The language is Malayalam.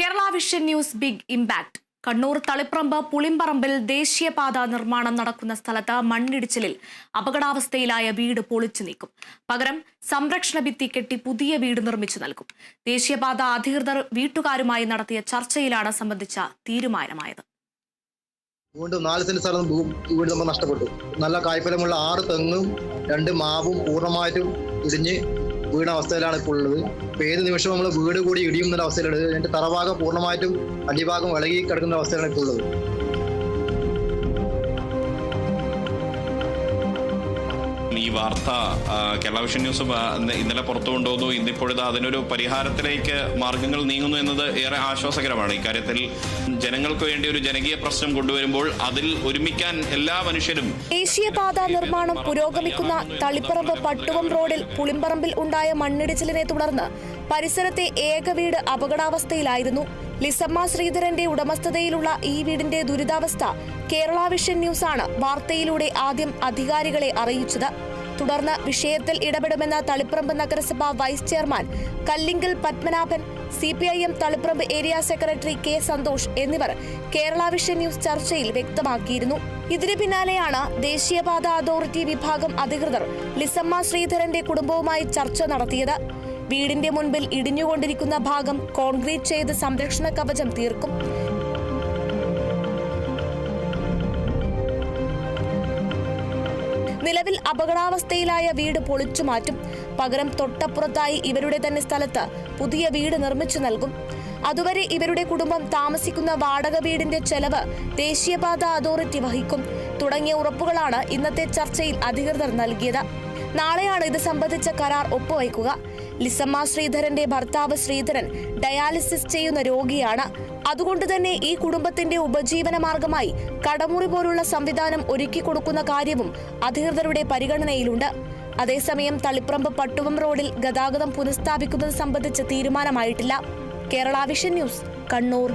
Kerala vision news big impact. Kannur Thaliparamba പുളിമ്പറമ്പിൽ ദേശീയപാത നിർമ്മാണം നടക്കുന്ന സ്ഥലത്ത് മണ്ണിടിച്ചിലിൽ അപകടാവസ്ഥയിലായ വീട് പൊളിച്ചു നീക്കും. പകരം സംരക്ഷണ ഭിത്തി കെട്ടി പുതിയ വീട് നിർമ്മിച്ചു നൽകും. ദേശീയപാത അധികൃതർ വീട്ടുകാരുമായി നടത്തിയ ചർച്ചയിലാണ് സംബന്ധിച്ച തീരുമാനമായത്. വീണ്ടും നാല് സെന്റ് സ്ഥലം വീട് നമ്മൾ നഷ്ടപ്പെട്ടു. നല്ല കായ്ഫലമുള്ള ആറ് തെങ്ങും രണ്ട് മാവും പൂർണമായിട്ടും ഇടിഞ്ഞ് വീണ അവസ്ഥയിലാണ് ഇപ്പോൾ ഉള്ളത്. ഇപ്പൊ ഏത് നിമിഷവും നമ്മൾ വീട് കൂടി ഇടിയുന്ന അവസ്ഥയിലുള്ളത് അതിന്റെ തറഭാഗം പൂർണമായിട്ടും അടിഭാഗം ഇളകി കിടക്കുന്ന അവസ്ഥയിലാണ് ഇപ്പോൾ ഉള്ളത്. ഈ വാർത്ത കേരള വിഷൻ ന്യൂസ് ഇന്നലെ പുറത്തു കൊണ്ടുവന്നു. ഇന്നിപ്പോഴത് അതിനൊരു പരിഹാരത്തിലേക്ക് മാർഗങ്ങൾ നീങ്ങുന്നു എന്നത് ഏറെ ആശ്വാസകരമാണ്. ഇക്കാര്യത്തിൽ ജനങ്ങൾക്ക് വേണ്ടി ഒരു ജനകീയ പ്രശ്നം കൊണ്ടുവരുമ്പോൾ അതിൽ ഒരുമിക്കാൻ എല്ലാ മനുഷ്യരും ദേശീയപാത നിർമ്മാണം പുരോഗമിക്കുന്ന തളിപ്പറമ്പ് പട്ടുവം റോഡിൽ പുളിമ്പറമ്പിൽ ഉണ്ടായ മണ്ണിടിച്ചിലിനെ തുടർന്ന് പരിസരത്തെ ഏക വീട് അപകടാവസ്ഥയിലായിരുന്നു. ലിസമ്മ ശ്രീധരന്റെ ഉടമസ്ഥതയിലുള്ള ഈ വീടിന്റെ ദുരിതാവസ്ഥ കേരള വിഷൻ ന്യൂസാണ് വാർത്തയിലൂടെ ആദ്യം അധികാരികളെ അറിയിച്ചത്. തുടർന്ന് വിഷയത്തിൽ ഇടപെടുമെന്ന തളിപ്പറമ്പ് നഗരസഭ vice chairman Kallinkal Padmanabhan C P I M Thaliparamba area secretary K Santhosh എന്നിവർ കേരള വിഷൻ ന്യൂസ് ചർച്ചയിൽ വ്യക്തമാക്കിയിരുന്നു. ഇതിന് പിന്നാലെയാണ് ദേശീയപാത അതോറിറ്റി വിഭാഗം അധികൃതർ ലിസമ്മ ശ്രീധരന്റെ കുടുംബവുമായി ചർച്ച നടത്തിയത്. വീടിന്റെ മുൻപിൽ ഇടിഞ്ഞുകൊണ്ടിരിക്കുന്ന ഭാഗം കോൺക്രീറ്റ് ചെയ്ത് സംരക്ഷണ കവചം തീർക്കും. നിലവിൽ അപകടാവസ്ഥയിലായ വീട് പൊളിച്ചു മാറ്റും. പകരം തൊട്ടപ്പുറത്തായി ഇവരുടെ തന്നെ സ്ഥലത്ത് പുതിയ വീട് നിർമ്മിച്ചു നൽകും. അതുവരെ ഇവരുടെ കുടുംബം താമസിക്കുന്ന വാടക വീടിന്റെ ചെലവ് ദേശീയപാത അതോറിറ്റി വഹിക്കും. തുടങ്ങിയ ഉറപ്പുകളാണ് ഇന്നത്തെ ചർച്ചയിൽ അധികൃതർ നൽകിയത്. നാളെയാണ് ഇത് സംബന്ധിച്ച കരാർ ഒപ്പുവയ്ക്കുക. ലിസമ്മ ശ്രീധരന്റെ ഭർത്താവ് ശ്രീധരൻ ഡയാലിസിസ് ചെയ്യുന്ന രോഗിയാണ്. അതുകൊണ്ട് തന്നെ ഈ കുടുംബത്തിന്റെ ഉപജീവന മാർഗമായി കടമുറി പോലുള്ള സംവിധാനം ഒരുക്കി കൊടുക്കുന്ന കാര്യവും അധികൃതരുടെ പരിഗണനയിലുണ്ട്. അതേസമയം തളിപ്രമ്പ് പട്ടുവം റോഡിൽ ഗതാഗതം പുനഃസ്ഥാപിക്കുന്നത് സംബന്ധിച്ച് തീരുമാനമായിട്ടില്ല. Kerala vision news Kannur.